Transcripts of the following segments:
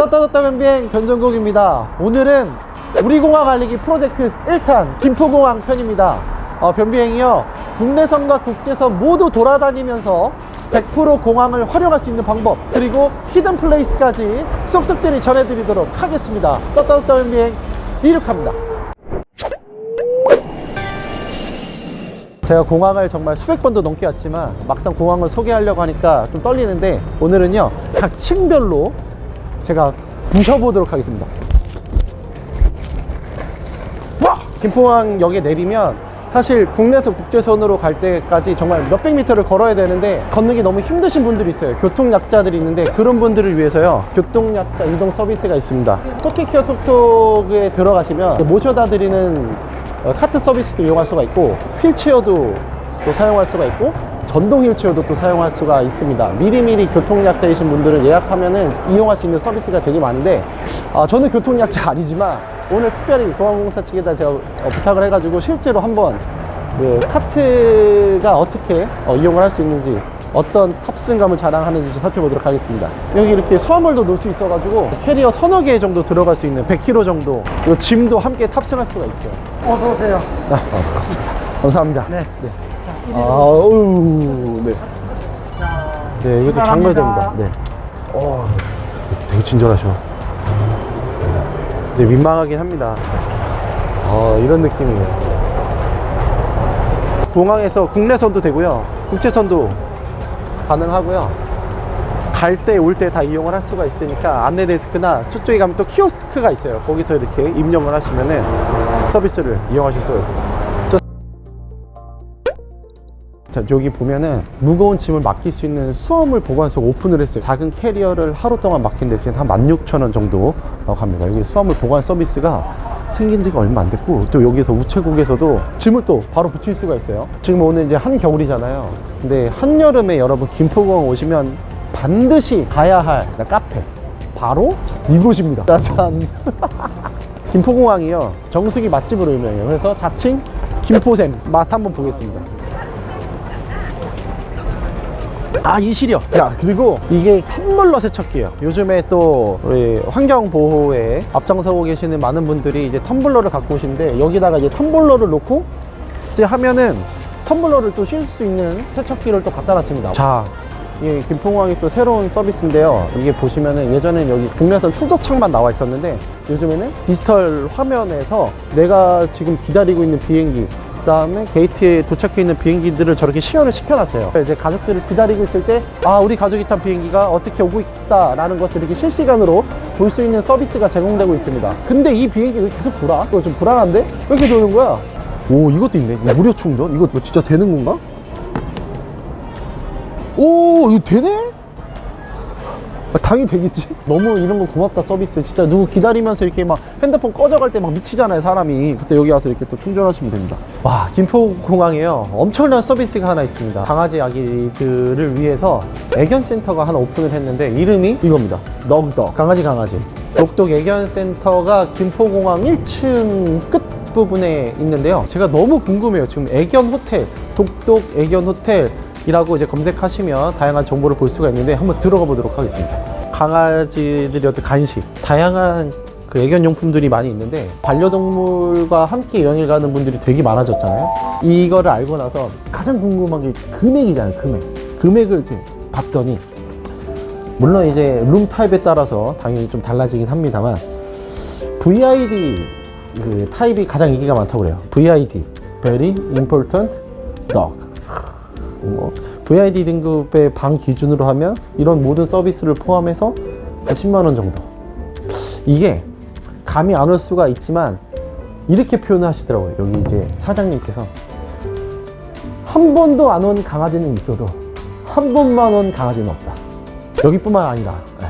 떴다떴다 변비행 변정국입니다. 오늘은 우리 공항 알리기 프로젝트 1탄 김포공항 편입니다. 어, 변비행이요. 국내선과 국제선 모두 돌아다니면서 100% 공항을 활용할 수 있는 방법 그리고 히든 플레이스까지 쏙쏙들이 전해드리도록 하겠습니다. 떴다떴다 변비행 이륙합니다. 제가 공항을 정말 수백 번도 넘게 왔지만 막상 공항을 소개하려고 하니까 좀 떨리는데 오늘은요 각 층별로 제가 부셔보도록 하겠습니다. 와! 김포항역에 내리면 사실 국내에서 국제선으로 갈 때까지 정말 몇백 미터를 걸어야 되는데 걷는 게 너무 힘드신 분들이 있어요. 교통약자들이 있는데 그런 분들을 위해서요. 교통약자 이동 서비스가 있습니다. 토끼키어 톡톡에 들어가시면 모셔다 드리는 어, 카트 서비스도 이용할 수가 있고 휠체어도 또 사용할 수가 있고 전동 휠체어도 또 사용할 수가 있습니다. 미리미리 교통약자이신 분들은 예약하면은 이용할 수 있는 서비스가 되게 많은데 아, 저는 교통약자 아니지만 오늘 특별히 공항공사 측에다 제가 어, 부탁을 해가지고 실제로 한번 그 카트가 어떻게 어, 이용을 할 수 있는지 어떤 탑승감을 자랑하는지 좀 살펴보도록 하겠습니다. 여기 이렇게 수화물도 놓을 수 있어가지고 캐리어 서너 개 정도 들어갈 수 있는 100kg 정도 이 짐도 함께 탑승할 수가 있어요. 어서 오세요. 아, 아, 그렇습니다. 감사합니다. 네. 네. 아, 어우, 네. 네, 이것도 장거리 됩니다. 네. 어, 되게 친절하셔. 네, 민망하긴 합니다. 어, 이런 느낌이에요. 공항에서 국내선도 되고요. 국제선도 가능하고요. 갈 때, 올 때 다 이용을 할 수가 있으니까 안내 데스크나 저쪽에 가면 또 키오스크가 있어요. 거기서 이렇게 입력을 하시면은 서비스를 이용하실 수가 있습니다. 저 자, 여기 보면은 무거운 짐을 맡길 수 있는 수화물 보관소 오픈을 했어요. 작은 캐리어를 하루 동안 맡긴 대신 한 16,000원 정도 어, 갑니다. 여기 수화물 보관 서비스가 생긴 지가 얼마 안 됐고 또 여기서 우체국에서도 짐을 또 바로 붙일 수가 있어요. 지금 오늘 이제 한겨울이잖아요. 근데 한여름에 여러분 김포공항 오시면 반드시 가야 할 카페 바로 이곳입니다. 짜잔. 김포공항이요 정수기 맛집으로 유명해요. 그래서 자칭 김포샘 맛 한번 보겠습니다. 아 이시려 자 그리고 이게 텀블러 세척기예요. 요즘에 또 우리 환경 보호에 앞장서고 계시는 많은 분들이 이제 텀블러를 갖고 오시는데 여기다가 이제 텀블러를 놓고 이제 하면은 텀블러를 또 쉴 수 있는 세척기를 또 갖다 놨습니다. 자 이게 김포공항이 또 새로운 서비스인데요. 이게 보시면은 예전엔 여기 국내선 출도창만 나와 있었는데 요즘에는 디지털 화면에서 내가 지금 기다리고 있는 비행기 그다음에 게이트에 도착해 있는 비행기들을 저렇게 시연을 시켜놨어요. 이제 가족들을 기다리고 있을 때, 아 우리 가족이 탄 비행기가 어떻게 오고 있다라는 것을 이렇게 실시간으로 볼 수 있는 서비스가 제공되고 있습니다. 근데 이 비행기 왜 계속 돌아? 이거 좀 불안한데? 왜 이렇게 도는 거야? 오 이것도 있네. 무료 충전? 이거 뭐 진짜 되는 건가? 오 이거 되네? 아, 당연히 되겠지. 너무 이런 거 고맙다 서비스. 진짜 누구 기다리면서 이렇게 막 핸드폰 꺼져갈 때 막 미치잖아요 사람이. 그때 여기 와서 이렇게 또 충전하시면 됩니다. 와 김포공항에요. 엄청난 서비스가 하나 있습니다. 강아지 아기들을 위해서 애견 센터가 하나 오픈을 했는데 이름이 이겁니다. 넉덕 강아지 강아지. 독독 애견 센터가 김포공항 1층 끝 부분에 있는데요. 제가 너무 궁금해요. 지금 애견 호텔, 독독 애견 호텔 이라고 이제 검색하시면 다양한 정보를 볼 수가 있는데 한번 들어가 보도록 하겠습니다. 강아지들이 어떤 간식, 다양한 그 애견 용품들이 많이 있는데 반려동물과 함께 여행을 가는 분들이 되게 많아졌잖아요. 이거를 알고 나서 가장 궁금한 게 금액이잖아요. 금액. 금액을 이제 봤더니 물론 이제 룸 타입에 따라서 당연히 좀 달라지긴 합니다만 VID 그 타입이 가장 인기가 많다고 그래요. VID, Very Important Dog. 뭐 VID 등급의 방 기준으로 하면 이런 모든 서비스를 포함해서 10만 원 정도. 이게 감이 안 올 수가 있지만 이렇게 표현을 하시더라고요. 여기 이제 사장님께서 한 번도 안 온 강아지는 있어도 한 번만 온 강아지는 없다. 여기뿐만 아니라 네.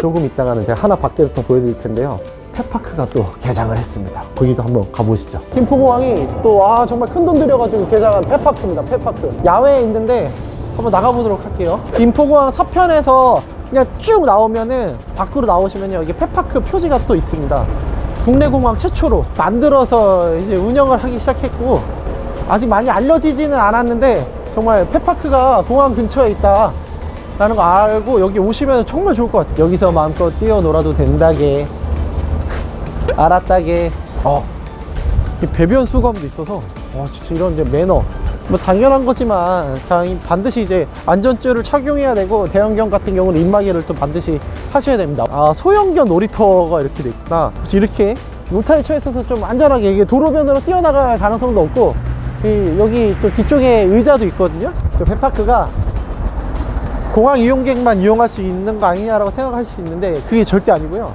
조금 있다가는 제가 하나 밖에서 또 보여드릴 텐데요. 펫파크가 또 개장을 했습니다. 거기도 한번 가보시죠. 김포공항이 또, 아, 정말 큰 돈 들여가지고 개장한 펫파크입니다. 펫파크. 야외에 있는데 한번 나가보도록 할게요. 김포공항 서편에서 그냥 쭉 나오면은 밖으로 나오시면요. 여기 펫파크 표지가 또 있습니다. 국내 공항 최초로 만들어서 이제 운영을 하기 시작했고 아직 많이 알려지지는 않았는데 정말 펫파크가 공항 근처에 있다. 라는 거 알고 여기 오시면 정말 좋을 것 같아요 여기서 마음껏 뛰어놀아도 된다게 알았다게. 어. 이 배변 수검도 있어서 와 진짜 이런 이제 매너. 뭐 당연한 거지만 당연히 반드시 이제 안전줄을 착용해야 되고 대형견 같은 경우는 입마개를 또 반드시 하셔야 됩니다. 아 소형견 놀이터가 이렇게 돼 그래서 이렇게 울타리 쳐 있어서 좀 안전하게 이게 도로변으로 뛰어나갈 가능성도 없고 이 여기 또 뒤쪽에 의자도 있거든요? 그 펫파크가 공항 이용객만 이용할 수 있는 거 아니냐라고 생각할 수 있는데 그게 절대 아니고요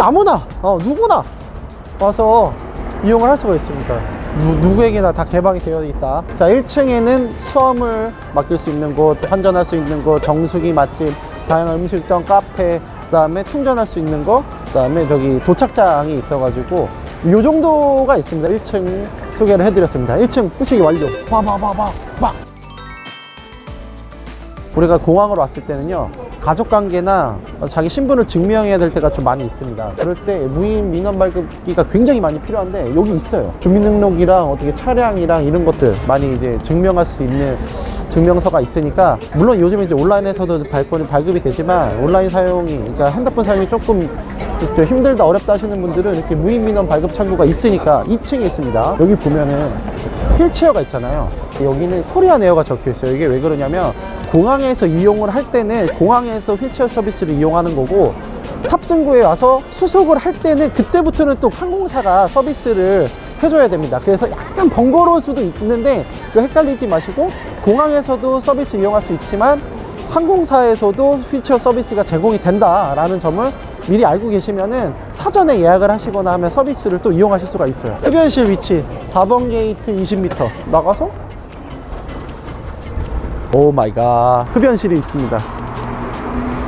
아무나. 어, 누구나 와서 이용을 할 수가 있습니다. 누, 누구에게나 다 개방이 되어 있다. 자 1층에는 수험을 맡길 수 있는 곳 환전할 수 있는 곳 정수기 맛집 다양한 음식점 카페 그 다음에 충전할 수 있는 거그 다음에 저기 도착장이 있어 가지고 요 정도가 있습니다. 1층 소개를 해드렸습니다. 1층 부시기 완료. 빠바바바박 우리가 공항으로 왔을 때는요 가족 관계나 자기 신분을 증명해야 될 때가 좀 많이 있습니다. 그럴 때 무인 민원 발급기가 굉장히 많이 필요한데 여기 있어요. 주민등록이랑 어떻게 차량이랑 이런 것들 많이 이제 증명할 수 있는 증명서가 있으니까 물론 요즘에 이제 온라인에서도 발권이 발급이 되지만 온라인 사용이 그러니까 핸드폰 사용이 조금 좀 힘들다 어렵다 하시는 분들은 이렇게 무인 민원 발급 창구가 있으니까 2층에 있습니다. 여기 보면은 휠체어가 있잖아요 여기는 코리안 에어가 적혀 있어요 이게 왜 그러냐면 공항에서 이용을 할 때는 공항에서 휠체어 서비스를 이용하는 거고 탑승구에 와서 수속을 할 때는 그때부터는 또 항공사가 서비스를 해줘야 됩니다. 그래서 약간 번거로울 수도 있는데 그 헷갈리지 마시고 공항에서도 서비스 이용할 수 있지만 항공사에서도 휠체어 서비스가 제공이 된다라는 점을 미리 알고 계시면은 사전에 예약을 하시거나 하면 서비스를 또 이용하실 수가 있어요. 흡연실 위치 4번 게이트 20m 나가서? 오 마이 갓 흡연실이 있습니다.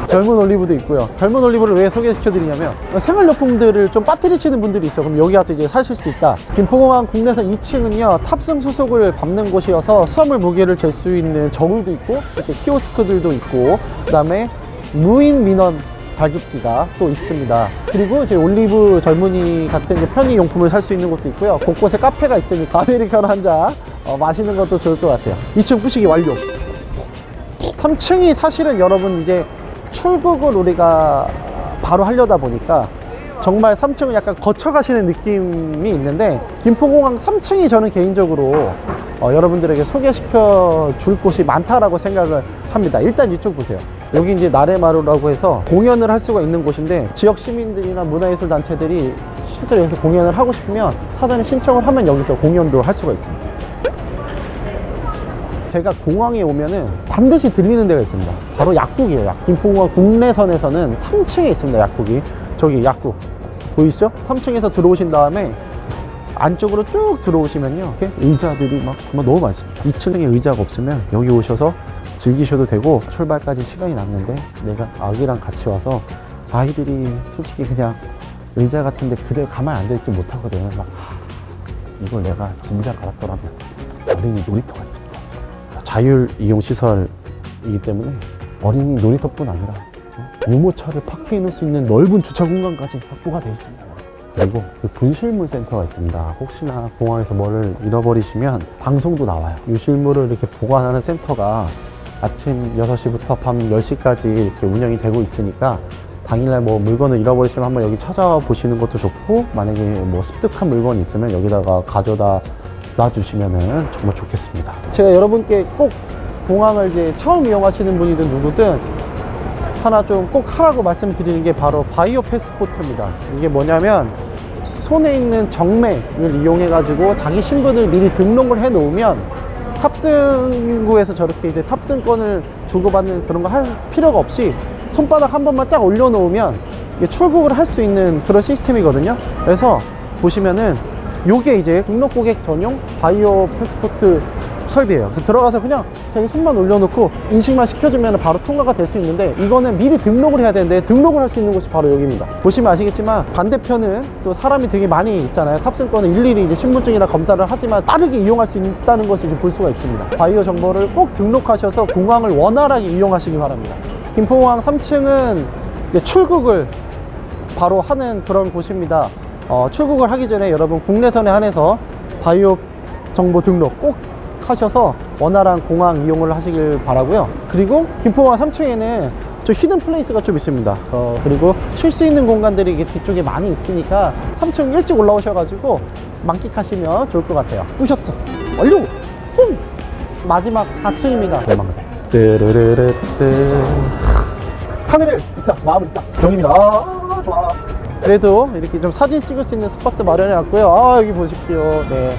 젊은 올리브도 있고요. 젊은 올리브를 왜 소개시켜 드리냐면 생활용품들을 좀 빠뜨리시는 분들이 있어요. 그럼 여기 와서 이제 사실 수 있다. 김포공항 국내선 2층은요 탑승 수속을 밟는 곳이어서 수화물 무게를 잴 수 있는 저울도 있고 이렇게 키오스크들도 있고 그 다음에 무인 민원 발급기가 또 있습니다. 그리고 이제 올리브 젊은이 같은 이제 편의 용품을 살 수 있는 곳도 있고요. 곳곳에 카페가 있으니까 아메리카노 한 잔 어, 마시는 것도 좋을 것 같아요. 2층 부시기 완료. 3층이 사실은 여러분 이제 출국을 우리가 바로 하려다 보니까 정말 3층은 약간 거쳐가시는 느낌이 있는데 김포공항 3층이 저는 개인적으로 어, 여러분들에게 소개시켜 줄 곳이 많다라고 생각을 합니다. 일단 이쪽 보세요. 여기 이제 나래마루라고 해서 공연을 할 수가 있는 곳인데 지역 시민들이나 문화예술 단체들이 실제로 여기서 공연을 하고 싶으면 사전에 신청을 하면 여기서 공연도 할 수가 있습니다. 제가 공항에 오면은 반드시 들리는 데가 있습니다. 바로 약국이에요. 약. 김포공항 국내선에서는 3층에 있습니다. 약국이. 저기 약국. 보이시죠? 3층에서 들어오신 다음에 안쪽으로 쭉 들어오시면요. 의자들이 막 정말 너무 많습니다. 2층에 의자가 없으면 여기 오셔서 즐기셔도 되고 출발까지 시간이 남는데 내가 아기랑 같이 와서 아이들이 솔직히 그냥 의자 같은데 그대로 가만히 앉아있지 못하거든요. 막 하, 이걸 내가 진작 알았더라면 어린이 놀이터가 있습니다. 자율 이용 시설이기 때문에 어린이 놀이터뿐 아니라 유모차를 파킹해 놓을 수 있는 넓은 주차 공간까지 확보가 되어 있습니다. 그리고 그 분실물 센터가 있습니다. 혹시나 공항에서 뭐를 잃어버리시면 방송도 나와요. 유실물을 이렇게 보관하는 센터가 아침 6시부터 밤 10시까지 이렇게 운영이 되고 있으니까 당일날 뭐 물건을 잃어버리시면 한번 여기 찾아보시는 것도 좋고 만약에 뭐 습득한 물건이 있으면 여기다가 가져다 놔주시면은 정말 좋겠습니다. 제가 여러분께 꼭 공항을 이제 처음 이용하시는 분이든 누구든 하나 좀 꼭 하라고 말씀드리는 게 바로 바이오 패스포트입니다. 이게 뭐냐면 손에 있는 정맥을 이용해 가지고 자기 신분을 미리 등록을 해 놓으면 탑승구에서 저렇게 이제 탑승권을 주고받는 그런 거 할 필요가 없이 손바닥 한 번만 딱 올려 놓으면 이게 출국을 할 수 있는 그런 시스템이거든요. 그래서 보시면은 요게 이제 등록 고객 전용 바이오 패스포트 설비예요. 그 들어가서 그냥 자기 손만 올려놓고 인식만 시켜주면 바로 통과가 될 수 있는데 이거는 미리 등록을 해야 되는데 등록을 할 수 있는 곳이 바로 여기입니다. 보시면 아시겠지만 반대편은 또 사람이 되게 많이 있잖아요. 탑승권은 일일이 이제 신분증이나 검사를 하지만 빠르게 이용할 수 있다는 것을 이제 볼 수가 있습니다. 바이오 정보를 꼭 등록하셔서 공항을 원활하게 이용하시기 바랍니다. 김포공항 3층은 출국을 바로 하는 그런 곳입니다. 어, 출국을 하기 전에 여러분 국내선에 한해서 바이오 정보 등록 꼭 하셔서 원활한 공항 이용을 하시길 바라고요. 그 그리고 김포공항 3층에는 저 히든 플레이스가 좀 있습니다. 어, 그리고 쉴 수 있는 공간들이 이게 뒤쪽에 많이 있으니까 3층 일찍 올라오셔가지고 만끽하시면 좋을 것 같아요. 부셨어. 완료! 홈! 마지막 4층입니다. 대망대. 뜨르르르뜨. 하늘을 있다. 마음을 있다. 병입니다. 아, 좋아. 그래도 이렇게 좀 사진 찍을 수 있는 스팟도 마련해 놨고요. 아, 여기 보십시오. 네.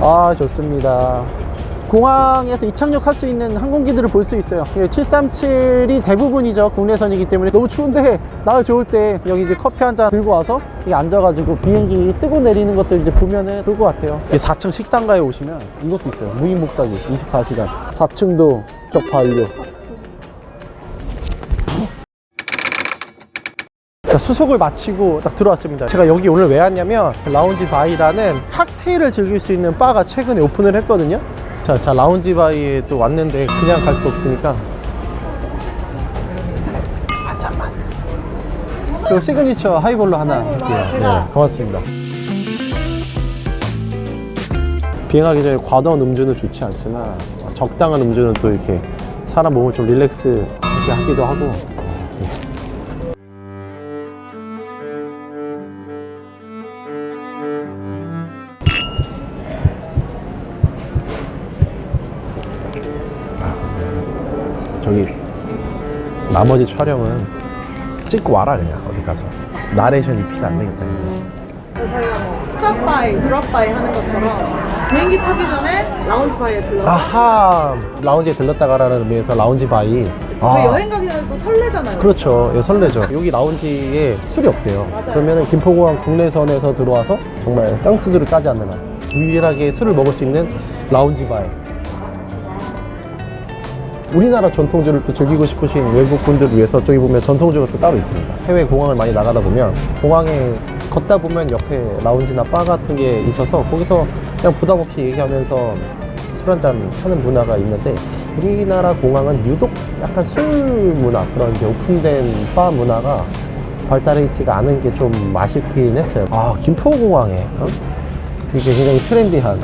아, 좋습니다. 공항에서 이착륙할 수 있는 항공기들을 볼 수 있어요. 737이 대부분이죠. 국내선이기 때문에 너무 추운데 날 좋을 때 여기 이제 커피 한 잔 들고 와서 여기 앉아가지고 비행기 뜨고 내리는 것들 이제 보면은 좋을 것 같아요. 4층 식당가에 오시면 이것도 있어요. 무인 목사기 24시간. 4층도 격파 완료. 자, 수속을 마치고 딱 들어왔습니다. 제가 여기 오늘 왜 왔냐면 라운지 바이라는 칵테일을 즐길 수 있는 바가 최근에 오픈을 했거든요. 자, 자 라운지 바이에 또 왔는데 그냥 갈 수 없으니까 한 잔만. 그리고 시그니처 하이볼로 하나 할게요. 네, 고맙습니다. 비행하기 전에 과도한 음주는 좋지 않지만 적당한 음주는 또 이렇게 사람 몸을 좀 릴렉스 하기도 하고 나머지 촬영은 찍고 와라 그냥. 어디 가서. 나레이션 입히지 안 되겠다 이거. 그래서 저희가 뭐 스탑바이, 드롭바이 하는 것처럼 비행기 타기 전에 라운지 바이에 들러서 아하 라운지에 들렀다가라는 의미에서 라운지 바이. 저희 그 여행 가기 전에 또 설레잖아요. 그렇죠. 예, 설레죠. 여기 라운지에 술이 없대요. 맞아요. 그러면은 김포공항 국내선에서 들어와서 정말 땅수술을 까지 않는 한 유일하게 술을 먹을 수 있는 라운지 바이 우리나라 전통주를 또 즐기고 싶으신 외국 분들을 위해서 저기 보면 전통주가 또 따로 있습니다. 해외 공항을 많이 나가다 보면 공항에 걷다 보면 옆에 라운지나 바 같은 게 있어서 거기서 그냥 부담 없이 얘기하면서 술 한잔 하는 문화가 있는데 우리나라 공항은 유독 약간 술 문화 그런 이제 오픈된 바 문화가 발달해 있지가 않은 게 좀 아쉽긴 했어요. 아 김포공항에 어? 그게 굉장히 트렌디한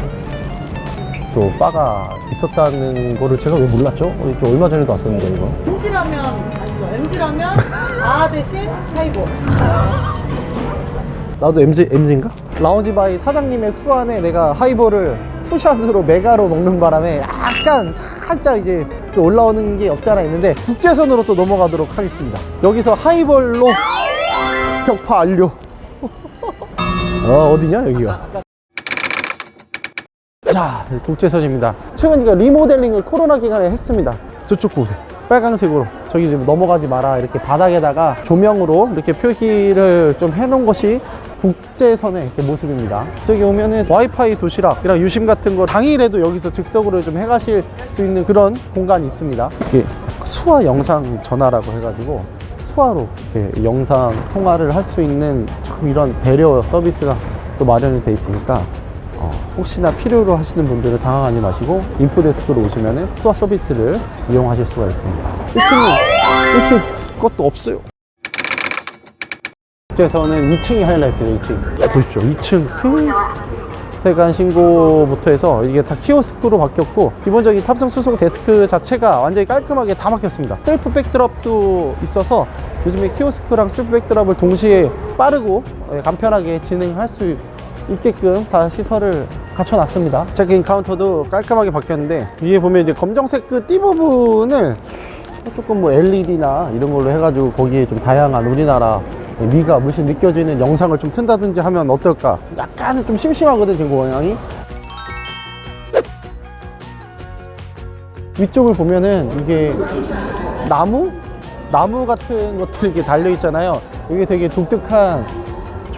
또 바가 있었다는 거를 제가 왜 몰랐죠? 어, 저 얼마 전에도 왔었는데 이거 MG라면 아시죠? MG라면 아 대신 하이볼. 나도 MG, MG인가? 라운지 바이 사장님의 수안에 내가 하이볼을 투샷으로 메가로 먹는 바람에 약간 살짝 이제 좀 올라오는 게 없지 않아 있는데 국제선으로 또 넘어가도록 하겠습니다. 여기서 하이볼로 격파 완료. 어, 어디냐, 여기가? 자, 국제선입니다. 최근 이거 리모델링을 코로나 기간에 했습니다. 저쪽 곳에. 빨강색으로. 저기 좀 넘어가지 마라. 이렇게 바닥에다가 조명으로 이렇게 표기를 좀 해놓은 것이 국제선의 모습입니다. 저기 오면은 와이파이 도시락이랑 유심 같은 거 당일에도 여기서 즉석으로 좀 해가실 수 있는 그런 공간이 있습니다. 이게 수화 영상 전화라고 해가지고 수화로 이렇게 영상 통화를 할 수 있는 참 이런 배려 서비스가 또 마련이 돼 있으니까 어, 혹시나 필요로 하시는 분들은 당황하지 마시고 인포데스크로 오시면은 수화 서비스를 이용하실 수가 있습니다. 1층은 1층 것도 없어요. 국제선은 2층이 하이라이트죠, 2층. 보십시오. 2층 큰 세관 신고부터 해서 이게 다 키오스크로 바뀌었고 기본적인 탑승 수송 데스크 자체가 완전히 깔끔하게 다 바뀌었습니다. 셀프 백드랍도 있어서 요즘에 키오스크랑 셀프 백드랍을 동시에 빠르고 예, 간편하게 진행할 수 있게끔 다 시설을 갖춰놨습니다. 체크인 카운터도 깔끔하게 바뀌었는데 위에 보면 이제 검정색 그 띠 부분을 조금 뭐 LED나 이런 걸로 해가지고 거기에 좀 다양한 우리나라 미가 물씬 느껴지는 영상을 좀 튼다든지 하면 어떨까? 약간은 좀 심심하거든, 지금 모양이. 위쪽을 보면은 이게 나무? 나무 같은 것들이 이렇게 달려 있잖아요. 이게 되게 독특한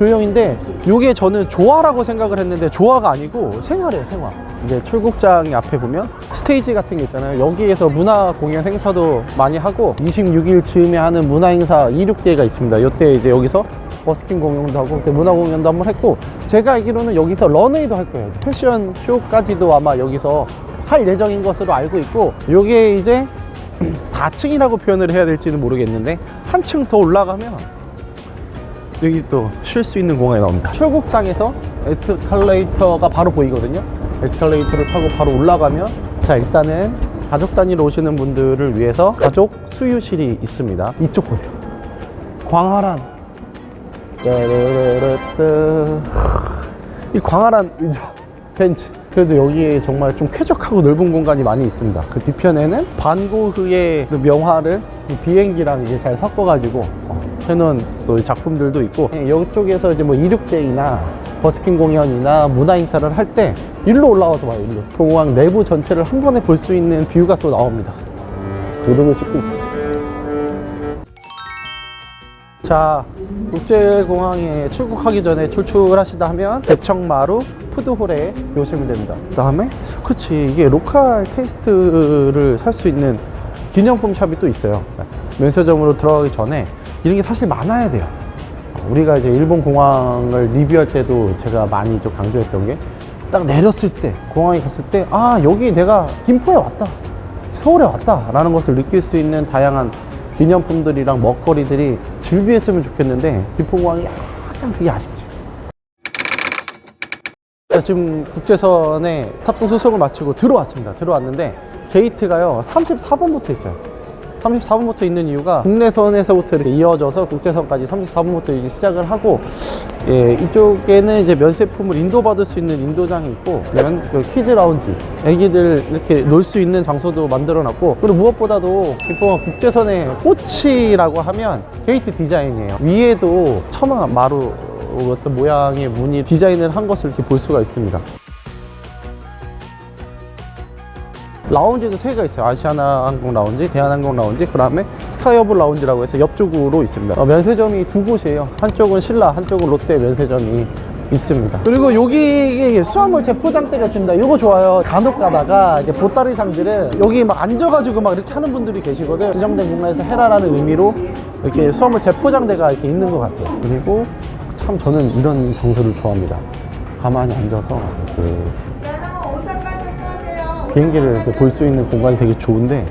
조형인데 이게 저는 조화라고 생각을 했는데 조화가 아니고 생화래요 생화 이제 출국장 앞에 보면 스테이지 같은 게 있잖아요. 여기에서 문화 공연 행사도 많이 하고 26일 즈음에 하는 문화 행사 2, 6대가 있습니다. 이때 이제 여기서 버스킹 공연도 하고 그때 문화 공연도 한번 했고 제가 알기로는 여기서 런웨이도 할 거예요. 패션 쇼까지도 아마 여기서 할 예정인 것으로 알고 있고 요게 이제 4층이라고 표현을 해야 될지는 모르겠는데 한층 더 올라가면 여기 또 쉴 수 있는 공간이 나옵니다. 출국장에서 에스컬레이터가 바로 보이거든요. 에스컬레이터를 타고 바로 올라가면 자 일단은 가족 단위로 오시는 분들을 위해서 가족 수유실이 있습니다. 이쪽 보세요. 광활한. 따르르르르. 이 광활한 의자, 벤치. 그래도 여기에 정말 좀 쾌적하고 넓은 공간이 많이 있습니다. 그 뒤편에는 반고흐의 그 명화를 이 비행기랑 이제 잘 섞어가지고 어, 해놓은 또 작품들도 있고 예, 이쪽에서 이제 뭐 이륙데이나 버스킹 공연이나 문화 행사를 할 때 일로 올라와서 봐요. 일로 공항 내부 전체를 한 번에 볼 수 있는 뷰가 또 나옵니다. 도둑을 씻고 있어요. 자, 국제공항에 출국하기 전에 출출하시다 하면 대청마루 푸드홀에 오시면 됩니다. 그 다음에, 그렇지, 이게 로컬 테이스트를 살 수 있는 기념품 샵이 또 있어요. 면세점으로 들어가기 전에 이런 게 사실 많아야 돼요. 우리가 이제 일본 공항을 리뷰할 때도 제가 많이 좀 강조했던 게 딱 내렸을 때, 공항에 갔을 때, 아, 여기 내가 김포에 왔다. 서울에 왔다. 라는 것을 느낄 수 있는 다양한 기념품들이랑 먹거리들이 즐비했으면 좋겠는데, 김포공항이 약간 그게 아쉽죠. 자, 지금 국제선에 탑승 수속을 마치고 들어왔습니다. 들어왔는데, 게이트가요, 34번부터 있어요. 34번부터 있는 이유가 국내선에서부터 이렇게 이어져서 국제선까지 34번부터 이렇게 시작을 하고 예, 이쪽에는 이제 면세품을 인도받을 수 있는 인도장이 있고 면, 그 라운지 애기들 이렇게 놀 수 있는 장소도 만들어 놨고 그리고 무엇보다도 김포공항 국제선의 꽃이라고 하면 게이트 디자인이에요. 위에도 처마 마루 어떤 모양의 무늬 디자인을 한 것을 이렇게 볼 수가 있습니다 라운지도 세 개가 있어요. 아시아나 항공 라운지, 대한항공 라운지, 그 다음에 스카이어블 라운지라고 해서 옆쪽으로 있습니다. 어, 면세점이 두 곳이에요. 한쪽은 신라, 한쪽은 롯데 면세점이 있습니다. 그리고 여기 수화물 재포장대가 있습니다. 이거 좋아요. 간혹 가다가 이제 보따리상들은 여기 막 앉아가지고 막 이렇게 하는 분들이 계시거든. 지정된 공간에서 해라라는 의미로 이렇게 수화물 재포장대가 이렇게 있는 것 같아요. 그리고 참 저는 이런 장소를 좋아합니다. 가만히 앉아서 그 비행기를 볼수 있는 공간이 되게 좋은데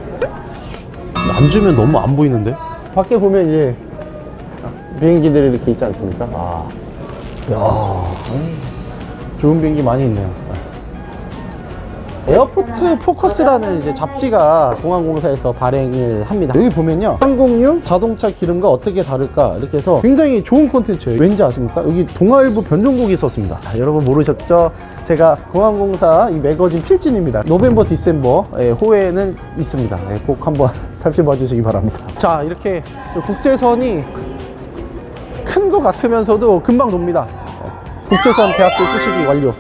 앉으면 너무 안 보이는데? 밖에 보면 이제 비행기들이 이렇게 있지 않습니까? 아, 야, 음, 좋은 비행기 많이 있네요. 에어포트 포커스라는 이제 잡지가 공항공사에서 발행을 합니다. 여기 보면요. 항공유 자동차 기름과 어떻게 다를까 이렇게 해서 굉장히 좋은 콘텐츠예요. 왠지 아십니까? 여기 동아일보 변종국이 있었습니다. 아, 여러분 모르셨죠? 제가 공항공사 이 매거진 필진입니다. 노벰버, 디셈버 예, 호에는 있습니다. 예, 꼭 한번 살펴봐 주시기 바랍니다. 자, 이렇게 국제선이 큰 것 같으면서도 금방 돕니다. 예, 국제선 대학교 부시기 완료.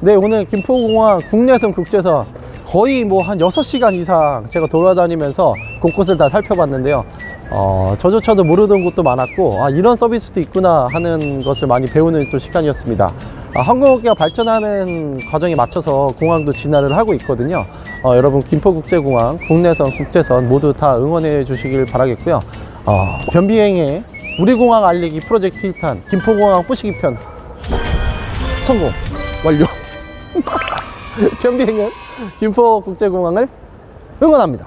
네, 오늘 김포공항 국내선 국제선 거의 뭐 한 6시간 이상 제가 돌아다니면서 곳곳을 다 살펴봤는데요. 어, 저조차도 모르던 곳도 많았고, 아, 이런 서비스도 있구나 하는 것을 많이 배우는 또 시간이었습니다. 아, 항공업계가 발전하는 과정에 맞춰서 공항도 진화를 하고 있거든요. 어, 여러분, 김포국제공항, 국내선, 국제선 모두 다 응원해 주시길 바라겠고요. 어, 변비행의 우리 공항 알리기 프로젝트 1탄 김포공항 뿌시기 편 성공 완료. 편비행은 김포국제공항을 응원합니다.